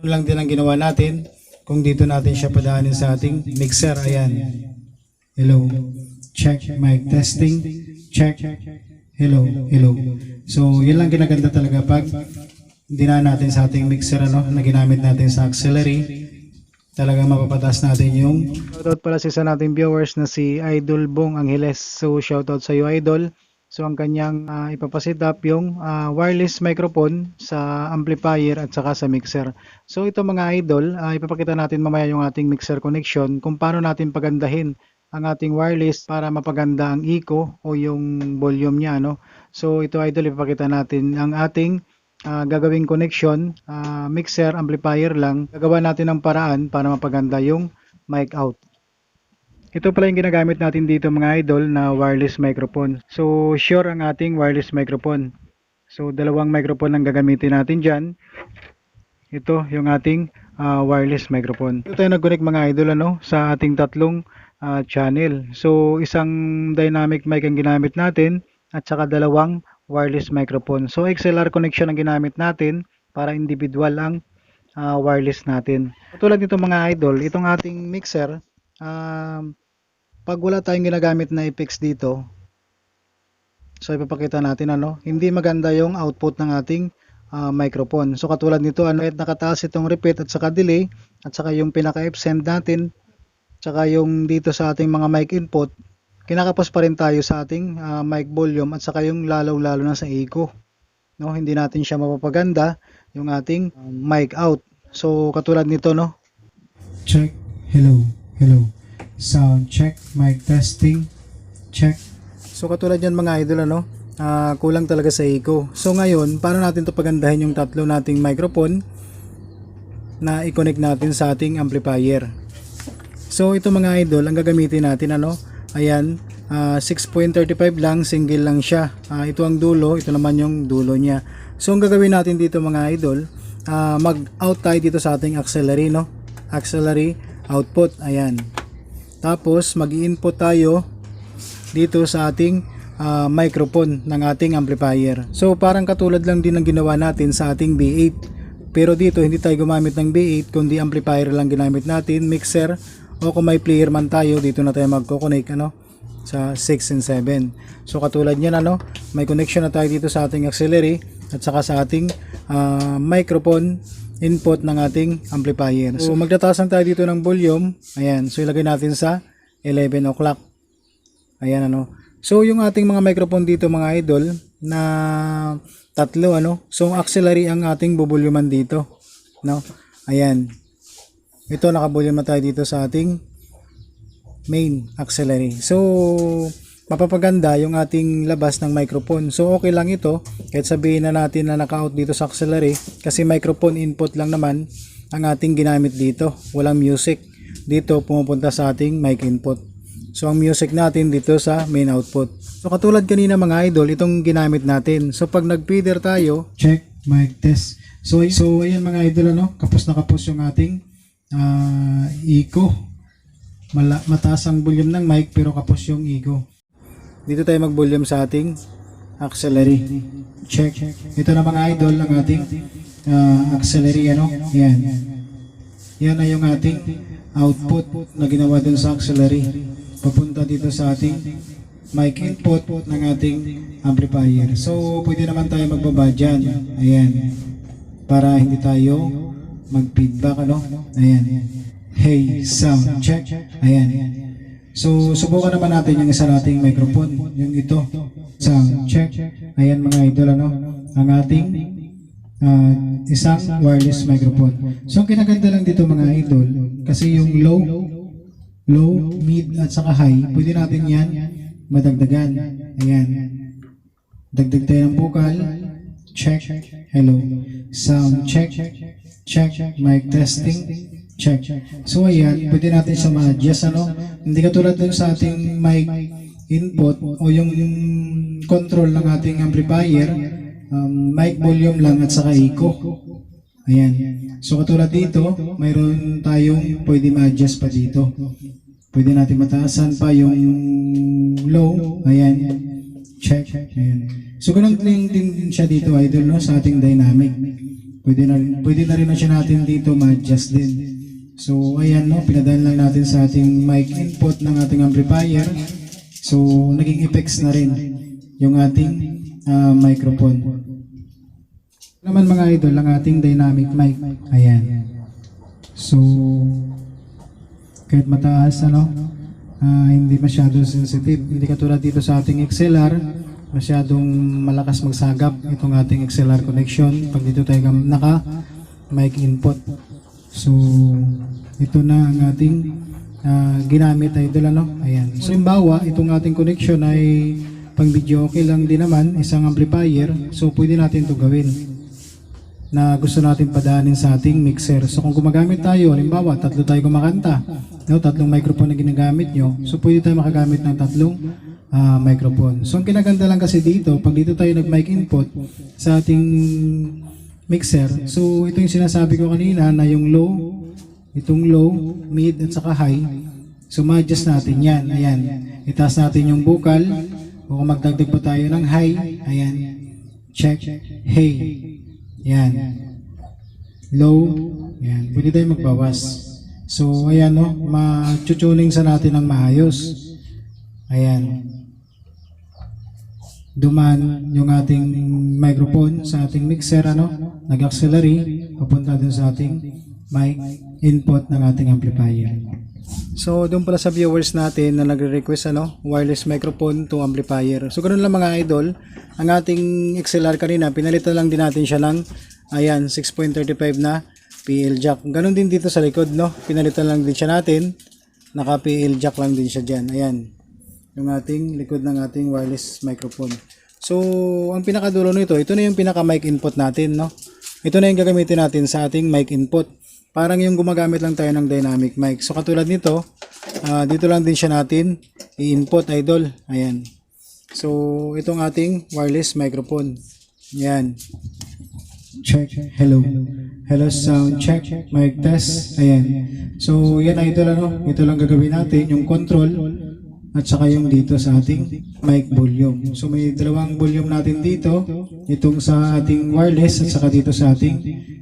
Yun lang din ang ginawa natin kung dito natin siya padaanin sa ating mixer. Ayan. Hello. Check. Mic testing. Check. Hello. Hello. So, yun lang ginaganda talaga pag dinaan natin sa ating mixer ano, na ginamit natin sa auxiliary. Talagang mapapatas natin yung Shoutout pala sa isa nating viewers na si Idol Bong Angeles. So, shoutout sa iyo Idol. So, ang kanyang uh, ipapasit up yung ah, wireless microphone sa amplifier at saka sa mixer. So, ito mga idol, ah, ipapakita natin mamaya yung ating mixer connection kung paano natin pagandahin ang ating wireless para mapaganda ang echo o yung volume niya. No? So, ito idol, ipapakita natin ang ating ah, gagawing connection, ah, mixer, amplifier lang. Gagawa natin ng paraan para mapaganda yung mic out. Ito pala yung ginagamit natin dito mga idol na wireless microphone. So, sure ang ating wireless microphone. So, dalawang microphone ang gagamitin natin dyan. Ito yung ating ah, wireless microphone. Ito tayo nag-connect mga idol ano, sa ating tatlong ah, channel. So, isang dynamic mic ang ginamit natin at saka dalawang wireless microphone. So, XLR connection ang ginamit natin para individual ang ah, wireless natin. Tulad nito mga idol, itong ating mixer, um, pag wala tayong ginagamit na effects dito, so ipapakita natin ano, hindi maganda yung output ng ating ah, microphone. So katulad nito, ano, kahit nakataas itong repeat at saka delay, at saka yung pinaka-F-send natin, saka yung dito sa ating mga mic input, kinakapos pa rin tayo sa ating ah, mic volume at saka yung lalaw-lalo na sa echo. No, hindi natin siya mapapaganda yung ating um, mic out. So katulad nito no. Check. Hello. Hello. Sound check. Mic testing. Check. So katulad yan mga idol ano, ah, kulang talaga sa echo. So ngayon, paano natin to pagandahin yung tatlo nating microphone na i-connect natin sa ating amplifier. So ito mga idol, ang gagamitin natin ano, ayan, ah, 6.35 lang, single lang siya. Ah, ito ang dulo, ito naman yung dulo niya. So ang gagawin natin dito mga idol, ah, mag-out tayo dito sa ating auxiliary no. Auxiliary output, ayan. Tapos mag-input tayo dito sa ating ah, microphone ng ating amplifier. So parang katulad lang din ng ginawa natin sa ating B8. Pero dito hindi tayo gumamit ng B8 kundi amplifier lang ginamit natin, mixer o kung may player man tayo dito na tayo magko-connect ano sa 6 and 7. So katulad niyan ano, may connection na tayo dito sa ating auxiliary at saka sa ating ah, microphone input ng ating amplifier. So magtataas lang tayo dito ng volume. Ayan, so ilagay natin sa 11 o'clock. Ayan ano. So yung ating mga microphone dito mga idol na tatlo ano. So auxiliary ang ating bubulyuman dito, no? Ayan. Ito nakabulyum na tayo dito sa ating main auxiliary. So mapapaganda yung ating labas ng microphone. So okay lang ito kahit sabihin na natin na naka-out dito sa auxiliary kasi microphone input lang naman ang ating ginamit dito. Walang music. Dito pumupunta sa ating mic input. So ang music natin dito sa main output. So katulad kanina mga idol, itong ginamit natin. So pag nag-feeder tayo, check mic test. So so ayan mga idol ano, kapos na kapos yung ating ah, echo. Mala, mataas ang volume ng mic pero kapos yung echo. Dito tayo mag-volume sa ating auxiliary. Check. Ito na mga idol ang ating ah, auxiliary ano. Yan. Yan na yung ating output na ginawa dun sa auxiliary. Papunta dito sa ating mic input ng ating amplifier. So, pwede naman tayo magbaba dyan. Ayan. Para hindi tayo mag-feedback, ano? Ayan. Hey, sound check. Ayan. So, subukan naman natin yung isa nating microphone. Yung ito. Sound check. Ayan mga idol, ano? Ang ating ah, isang wireless microphone. So, ang kinaganda lang dito mga idol, kasi yung low, low, mid, at saka high, pwede natin yan madagdagan. Ayan. Dagdag tayo ng vocal. Check. Hello. Sound check. Check. Mic testing. Check. So ayan, pwede natin siya ma-adjust ano. Hindi katulad dun sa ating mic input o yung, yung control ng ating amplifier, um, mic volume lang at saka echo. Ayan. So katulad dito, mayroon tayong pwede ma-adjust pa dito. Pwede natin mataasan pa yung low. Ayan. Check. Ayan. So ganun din din siya dito idol no sa ating dynamic. Pwede na, pwede na rin na siya natin dito ma-adjust din. So, ayan no, pinadaan lang natin sa ating mic input ng ating amplifier. So, naging effects na rin yung ating ah, microphone. Naman mga idol, ang ating dynamic mic. Ayan. So, kahit mataas, ano, ah, hindi masyado sensitive. Hindi katulad dito sa ating XLR, masyadong malakas magsagap itong ating XLR connection pag dito tayo naka mic input. So, ito na ang ating ah, ginamit idol ano. Ayan. So, imbawa, itong ating connection ay pang video okay lang din naman, isang amplifier. So, pwede natin to gawin na gusto natin padaanin sa ating mixer. So kung gumagamit tayo, halimbawa, tatlo tayo kumakanta, no, tatlong microphone na ginagamit nyo, so pwede tayo makagamit ng tatlong ah, microphone. So ang kinaganda lang kasi dito, pag dito tayo nag-mic input sa ating mixer, so ito yung sinasabi ko kanina na yung low, itong low, mid, at saka high, so ma-adjust natin yan. Ayan. Itaas natin yung vocal, o kung magdagdag pa tayo ng high, ayan, check, hey, yan. Low. Yan. Pwede tayong magbawas. So, ayan no, ma-tuning sa natin ng maayos. Ayan. Duman yung ating microphone sa ating mixer, ano, nag-auxiliary, papunta dun sa ating mic input ng ating amplifier. So, doon pala sa viewers natin na nagre-request ano, wireless microphone to amplifier. So, ganun lang mga idol. Ang ating XLR kanina, pinalitan lang din natin siya ng ayan, 6.35 na PL jack. Ganun din dito sa likod, no? Pinalitan lang din siya natin. Naka PL jack lang din siya diyan. Ayan. Yung ating likod ng ating wireless microphone. So, ang pinakadulo nito, ito na yung pinaka mic input natin, no? Ito na yung gagamitin natin sa ating mic input. Parang yung gumagamit lang tayo ng dynamic mic. So katulad nito, ah, dito lang din siya natin i-input idol. Ayan. So itong ating wireless microphone. Yan. Check. Hello. Hello sound check. Mic test. Ayan. So yan idol ano. Ito lang gagawin natin. Yung control at saka yung dito sa ating mic volume. So may dalawang volume natin dito, itong sa ating wireless at saka dito sa ating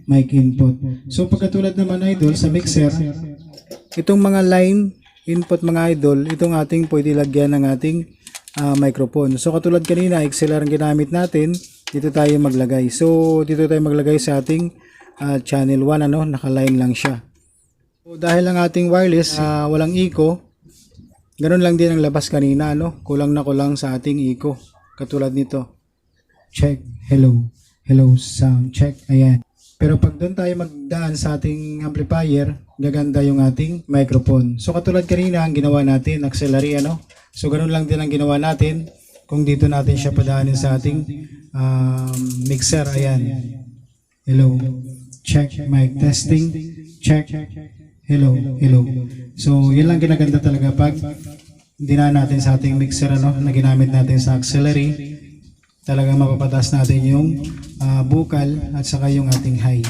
mic input. So pagkatulad naman idol sa mixer, itong mga line input mga idol, itong ating pwede lagyan ng ating ah, microphone. So katulad kanina, XLR ang ginamit natin, dito tayo maglagay. So dito tayo maglagay sa ating ah, channel 1 ano, naka-line lang siya. So, dahil ang ating wireless ah, walang echo, Ganun lang din ang labas kanina, no? Kulang na kulang sa ating echo. Katulad nito. Check. Hello. Hello sound. Check. Ayan. Pero pag doon tayo magdaan sa ating amplifier, gaganda yung ating microphone. So katulad kanina, ang ginawa natin, auxiliary, ano? So ganun lang din ang ginawa natin. Kung dito natin siya padaanin sa ating um, mixer. Ayan. Hello. Check. Mic testing. Check. Hello, hello. So, yun lang ginaganda talaga pag dinaan natin sa ating mixer ano, na ginamit natin sa auxiliary. Talagang mapapatas natin yung ah, vocal at saka yung ating high.